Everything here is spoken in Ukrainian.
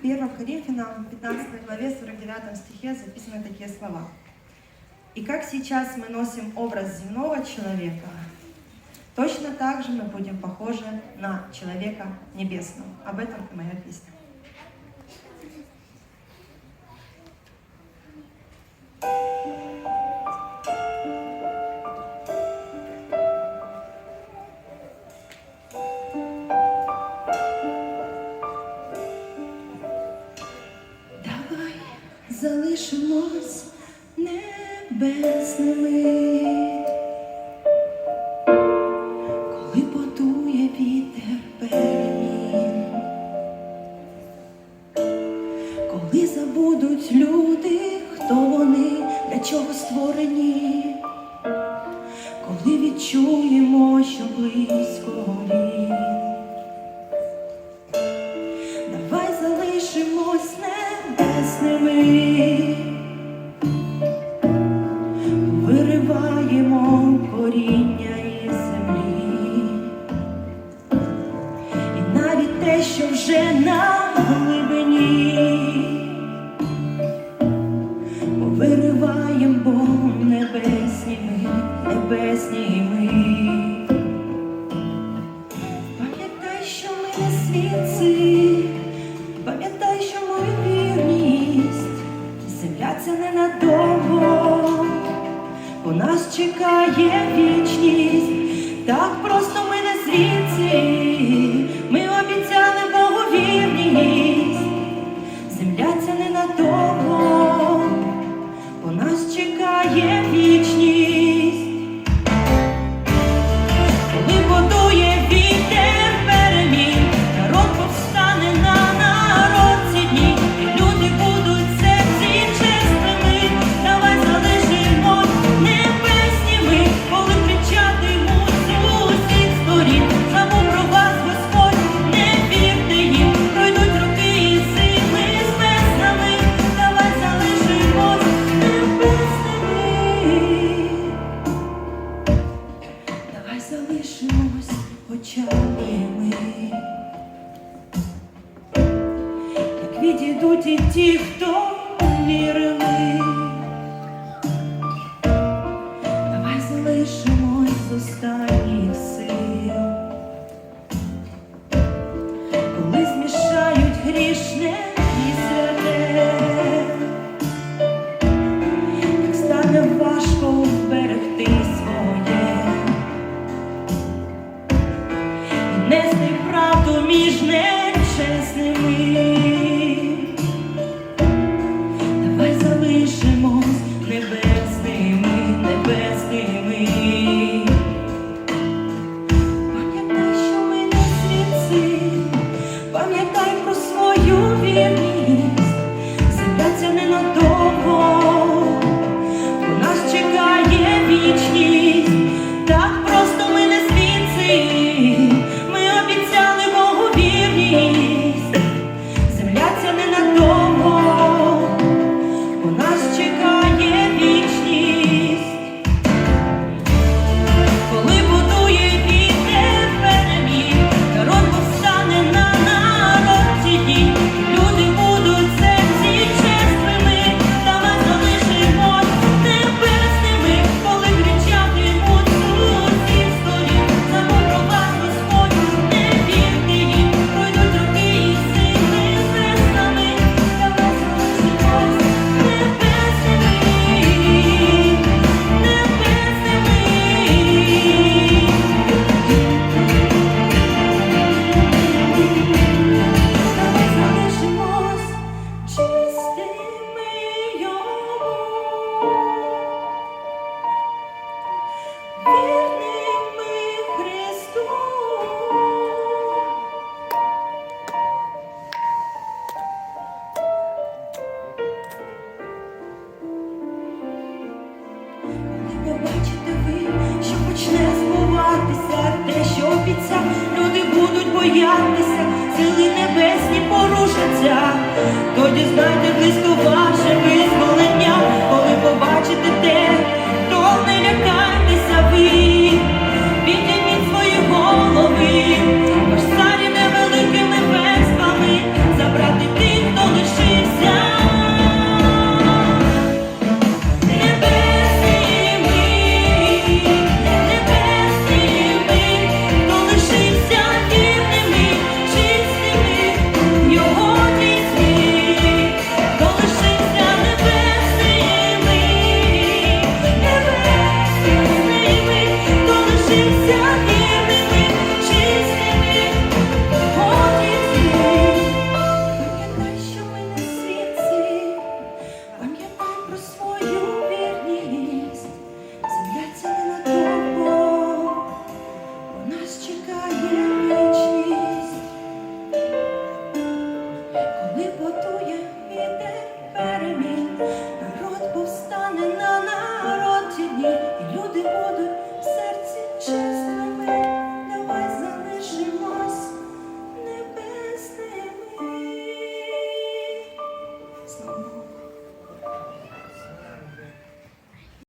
В 1 Коринфянам 15 главе 49 стихе записаны такие слова. «И как сейчас мы носим образ земного человека, точно так же мы будем похожи на человека небесного». Об этом и моя песня. Давай небесними, коли подує вітер коли забудуть люди, хто вони, для чого створені, коли відчуємо, що близько він. Нас чекає вічність, так просто відійдуть і ті, хто вірили. your feelings. Sembra almeno dopo. Побачите ви, що почне збуватися, те, що обіцяв, люди будуть боятися, сили небесні порушаться, тоді знайте близько вашими.